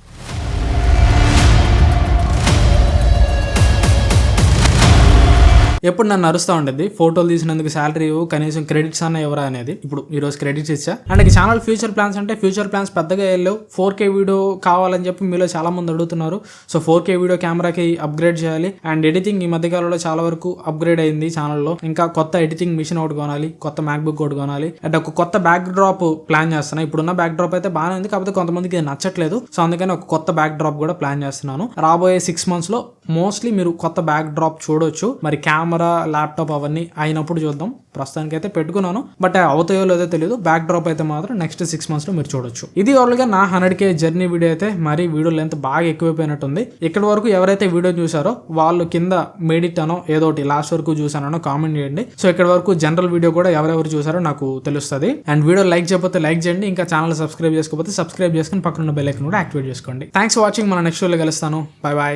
ఎప్పుడు నన్ను అరుస్తూ ఉండేది? ఫోటోలు తీసినందుకు శాలరీ కనీసం క్రెడిట్స్ అన్న ఎవరా అనేది. ఇప్పుడు ఈ రోజు క్రెడిట్స్ ఇచ్చా. అండ్ ఛానల్ ఫ్యూచర్ ప్లాన్స్ అంటే ఫ్యూచర్ ప్లాన్స్ పెద్దగా వెళ్ళలేవు ఫోర్ కే వీడియో కావాలని చెప్పి మీలో చాలా మంది అడుగుతున్నారు. సో ఫోర్ కే వీడియో కెమెరాకి అప్గ్రేడ్ చేయాలి. అండ్ ఎడిటింగ్ ఈ మధ్య కాలంలో చాలా వరకు అప్గ్రేడ్ అయింది ఛానల్లో ఇంకా కొత్త ఎడిటింగ్ మిషన్ ఒకటి కొనాలి కొత్త మ్యాక్ బుక్ ఒకటి కొనాలి. అండ్ ఒక కొత్త బ్యాక్ డ్రాప్ ప్లాన్ చేస్తున్నా. ఇప్పుడున్న బ్యాక్ డ్రాప్ అయితే బాగానే ఉంది. కాకపోతే కొంతమందికి ఇది నచ్చట్లేదు. సో అందుకని ఒక కొత్త బ్యాక్ డ్రాప్ కూడా ప్లాన్ చేస్తున్నాను. రాబోయే సిక్స్ మంత్స్లో మోస్ట్లీ మీరు కొత్త బ్యాక్ డ్రాప్ చూడొచ్చు. మరి క్యామ్ కెమెరా ల్యాప్టాప్ అవన్నీ అయినప్పుడు చూద్దాం. ప్రస్తుతానికి అయితే పెట్టుకున్నాను. బట్ అవుతాయో లేదో తెలియదు బ్యాక్ డ్రాప్ అయితే మాత్రం నెక్స్ట్ సిక్స్ మంత్స్లో మీరు చూడొచ్చు. ఇది ఓవర్గా నా హండ్రెడ్ కే జర్నీ వీడియో అయితే మరి వీడియో లెంత్ బాగా ఎక్కువైపోయినట్టుంది. ఇక్కడ వరకు ఎవరైతే వీడియో చూసారో వాళ్ళు కింద మెడిట్ అనో ఏదో ఒకటి లాస్ట్ వరకు చూసానో కామెంట్ చేయండి. సో ఇక్కడ వరకు జనరల్ వీడియో కూడా ఎవరెవరు చూసారో నాకు తెలుస్తుంది. అండ్ వీడియో లైక్ చేయకపోతే లైక్ చేయండి. ఇంకా ఛానల్ సబ్స్క్రైబ్ చేసుకోకపోతే సబ్స్క్రైబ్ చేసుకుని పక్కన బెల్ ఐకన్ కూడా యాక్టివేట్ చేసుకోండి. థ్యాంక్స్ ఫర్ వాచింగ్ మన నెక్స్ట్ వీడియో కలుస్తాను. Bye bye